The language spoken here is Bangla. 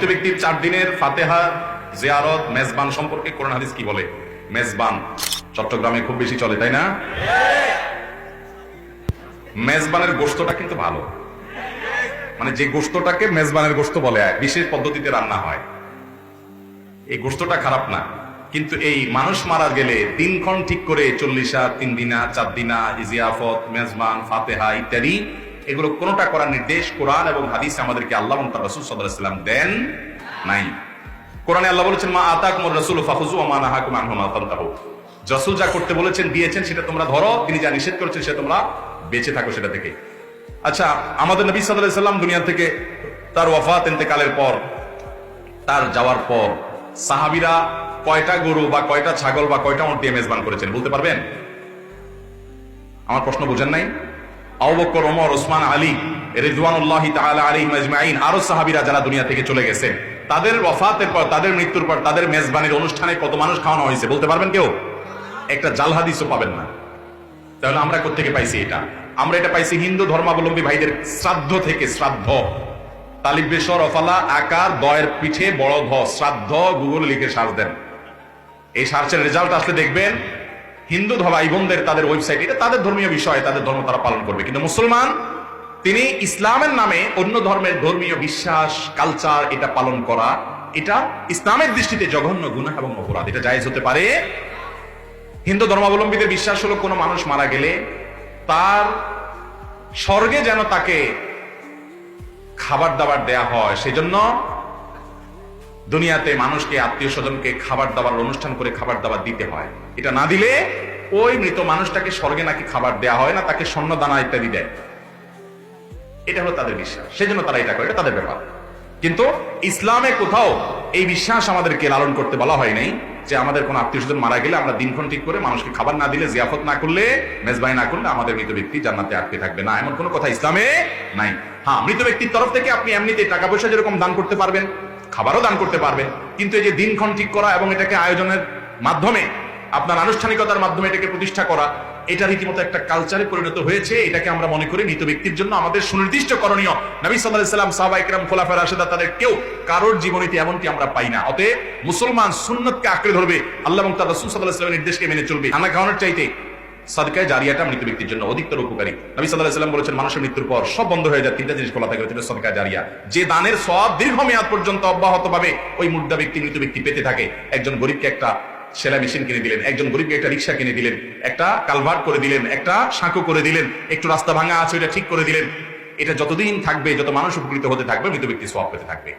মৃত ব্যক্তির চার দিনের ফাতেহা, জিয়ারত, মেজবান সম্পর্কে কোরআন হাদিস কি বলে? মেজবান। চট্টগ্রামে খুব বেশি চলে, তাই না? মেজবানের গোস্তটা কিন্তু ভালো। মানে যে গোস্তটাকে মেজবানের গোস্ত বলে, বিশেষ পদ্ধতিতে রান্না হয়। এই গোস্তটা খারাপ না। কিন্তু এই মানুষ মারা গেলে দিনক্ষণ ঠিক করে চল্লিশা তিন দিনা চার দিনা ইজিয়াফত মেজবান, ফাতেহা ইত্যাদি এগুলো কোনোটা করার নির্দেশ কোরআন এবং হাদিস আমাদেরকে আল্লাহ তার রসুল সাল্লাম দেন নাই। কোরআনে আল্লাহ বলেছেন, মা আতাক মোর রসুল ফাফুজু আমা নাহাকুম আনহু মা তান্তাহু রসুল যা করতে বলেছেন, দিয়েছেন, সেটা তোমরা ধরো, তিনি যা নিষেধ করেছেন, সেটা তোমরা বেঁচে থাকো সেটা থেকে। আচ্ছা আমাদের নবী সাল্লাহ সাল্লাম দুনিয়া থেকে তার ওয়াফাত এতেকালের পর, তার যাওয়ার পর সাহাবিরা কয়টা গরু বা কয়টা ছাগল বা কয়টা দিয়ে মেজবান করেছেন, বলতে পারবেন? আমার প্রশ্ন বুঝেন নাই? Abu Bakr Omar, Osman, Ali Rizwanullah তাআলা আলাইহিম আজমাইন, আরও সাহাবীরা যারা দুনিয়া থেকে চলে গেছেন তাদের ওয়াফাতের পর, তাদের মৃত্যুর পর, তাদের মেজবানির অনুষ্ঠানে কত মানুষ খাওয়ানো হয়েছে, বলতে পারবেন কেউ? একটা জাল হাদিসও পাবেন না। তাহলে আমরা কোথেকে পাইছি এটা? আমরা এটা পাইছি হিন্দু ধর্মাবলম্বী ভাইদের শ্রাদ্ধ থেকে, শ্রাদ্ধ। তালিবেশ্বর অফালা, আকার, দয়ের পিঠে বড় ধ, শ্রাদ্ধ, গুগল লিখে সার্চ দেন। এই সার্চের রেজাল্ট আসলে দেখবেন হিন্দু ভাই বোনদের তাদের ওয়েবসাইট এটা তাদের ধর্মীয় বিষয়, তাদের ধর্ম তারা পালন করবে। কিন্তু মুসলমান, তিনি ইসলামের নামে অন্য ধর্মের ধর্মীয় বিশ্বাস কালচার এটা পালন করা, এটা ইসলামের দৃষ্টিতে জঘন্য গুণা এবং অপরাধ। এটা জায়েজ হতে পারে। হিন্দু ধর্মাবলম্বীদের বিশ্বাস হলো, কোনো মানুষ মারা গেলে তার স্বর্গে যেন তাকে খাবার দাবার দেয়া হয়, সেজন্য দুনিয়াতে মানুষকে, আত্মীয় স্বজনকে খাবার দাবার, অনুষ্ঠান করে খাবার দাবার দিতে হয়। এটা না দিলে ওই মৃত মানুষটাকে স্বর্গে নাকি খাবার দেয়া হয় না, তাকে স্বর্ণ দানা ইত্যাদি দেয়। এটা হলো তাদের বিশ্বাস। সেজন্য তারা এটা করে, এটা তাদের ব্যাপার। কিন্তু ইসলামে কোথাও এই বিশ্বাস আমাদেরকে লালন করতে বলা হয় নাই যে আমাদের কোন আত্মীয় স্বজন মারা গেলে আমরা দিনক্ষণ ঠিক করে মানুষকে খাবার না দিলে, জিয়াফত না করলে, মেজবাই না করলে আমাদের মৃত ব্যক্তি জান্নাতে আটকে থাকবে না। এমন কোনো কথা ইসলামে নাই। হ্যাঁ মৃত ব্যক্তির তরফ থেকে আপনি এমনিতে টাকা পয়সা যেরকম দান করতে পারবেন খাবারও দান করতে পারবেন কিন্তু এই যে দিনক্ষণ ঠিক করা এবং এটাকে আয়োজনের মাধ্যমে, আপনার আনুষ্ঠানিকতার মাধ্যমে এটাকে প্রতিষ্ঠা করা, এটা রীতিমতো একটা কালচারে পরিণত হয়েছে। এটাকে আমরা মনে করি মৃত ব্যক্তির জন্য আমাদের সুনির্দিষ্ট করণীয়। নবী সাল্লাম, সাহবা ইকরাম, খোলাফা রাশেদা, তাদের কেউ কারোর জীবনীতে এমনটি আমরা পাই না। অতএব মুসলমান সুন্নতকে আঁকড়ে ধরবে, আল্লাহ এবং তার রসুল সাল্লাহ নির্দেশকে মেনে চলবে। খানা খাওয়ানোর চাইতে সাদকায় জারিয়াটা মৃত ব্যক্তির জন্য অধিকতর উপকারী। নবী সাল্লাহ সাল্লাম বলেছেন, মানুষের মৃত্যুর পর সব বন্ধ হয়ে যায়, তিনটা জিনিস খোলা থাকে সেটা সদকা জারিয়া। যে দানের সব দীর্ঘমেয়াদ পর্যন্ত অব্যাহত ভাবে ওই মুর্দা ব্যক্তি, মৃত ব্যক্তি পেতে থাকে। একজন গরিবকে একটা সেলাই মেশিন কিনে দিলেন, একজন গরিবকে একটা রিক্সা কিনে দিলেন, একটা কালভার্ট করে দিলেন, একটা সাঁকো করে দিলেন, একটু রাস্তা ভাঙা আছে ওটা ঠিক করে দিলেন। এটা যতদিন থাকবে, যত মানুষ উপকৃত হতে থাকবে, মৃত ব্যক্তি সব পেতে থাকবে।